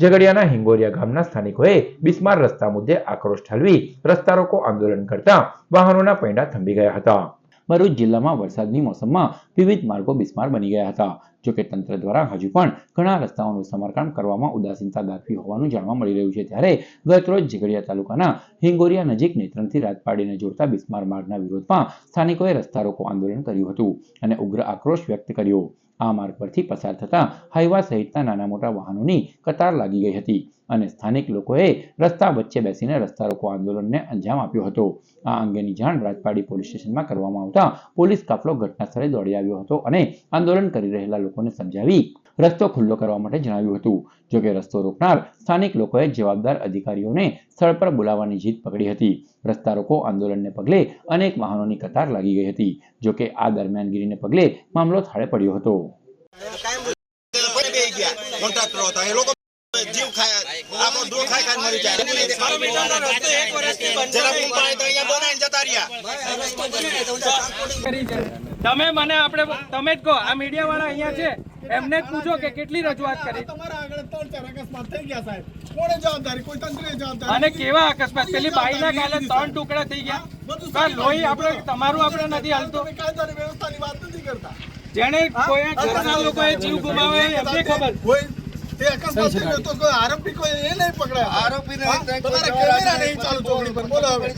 ઝઘડિયાના હિંગોરિયા ગામના સ્થાનિકોએ બિસ્માર રસ્તા મુદ્દે આક્રોશ ઠાલવી રસ્તા રોકો આંદોલન કરતા વાહનોના પૈડા થંભી ગયા હતા. ભરૂચ જિલ્લામાં વરસાદની મોસમમાં વિવિધ માર્ગો બિસ્માર બની ગયા હતા. જોકે તંત્ર દ્વારા હજુ પણ ઘણા રસ્તાઓનું સમારકામ કરવામાં ઉદાસીનતા દાખવી હોવાનું જાણવા મળી રહ્યું છે. ત્યારે ગતરોજ ઝઘડિયા તાલુકાના હિંગોરિયા નજીક નેત્રંગથી રાજપાડીને જોડતા બિસ્માર માર્ગના વિરોધમાં સ્થાનિકોએ રસ્તા રોકો આંદોલન કર્યું હતું અને ઉગ્ર આક્રોશ વ્યક્ત કર્યો. આ માર્ગ પરથી પસાર થતા હાઈવા સહિતના નાના મોટા વાહનોની કતાર લાગી ગઈ હતી અને સ્થાનિક લોકોએ રસ્તા વચ્ચે બેસીને રસ્તા રોકો આંદોલનને અંજામ આપ્યો હતો. આ અંગેની જાણ રાજપાડી પોલીસ સ્ટેશનમાં કરવામાં આવતા પોલીસ કાફલો ઘટના સ્થળે દોડી આવ્યો હતો અને આંદોલન કરી રહેલા લોકોને સમજાવી. રસ્તો ખુલ્લો કરવા માટે જણાવ્યું હતું. જોકે રસ્તો રોકનાર સ્થાનિક લોકોએ જવાબદાર અધિકારીઓને સ્થળ પર બોલાવવાની જીત પકડી હતી. રસ્તા રોકો આંદોલનને પગલે અનેક વાહનોની કતાર લાગી ગઈ હતી. જોકે આ દરમિયાનગીરીને પગલે મામલો થાળે પડ્યો હતો. જીવ ખાય તમે મને આપણે તમે જ કહો આ મીડિયા વાળા અહીંયા છે એમને જ પૂછો કે કેટલી રજૂઆત કરી. તમારા આગળ ત્રણ ચાર અકસ્માત થઈ ગયા સાહેબ. કોણે જવાબદારી? કોઈ તંત્રે જવાબદારી અને કેવા અકસ્માત? પેલી બાઈના કાલે ત્રણ ટુકડા થઈ ગયા. લોહી આપણે તમારું આપણે નથી હાલતો. કાયદાની વ્યવસ્થાની વાત નથી કરતા. જેને કોઈ ઘરના લોકોએ જીવ ગુમાવે એમને ખબર. કોઈ આરોપી કોઈ એ નહીં પકડાય. આરોપી? કેમેરા નહીં ચાલુ ચોકડી પર. બોલો હવે.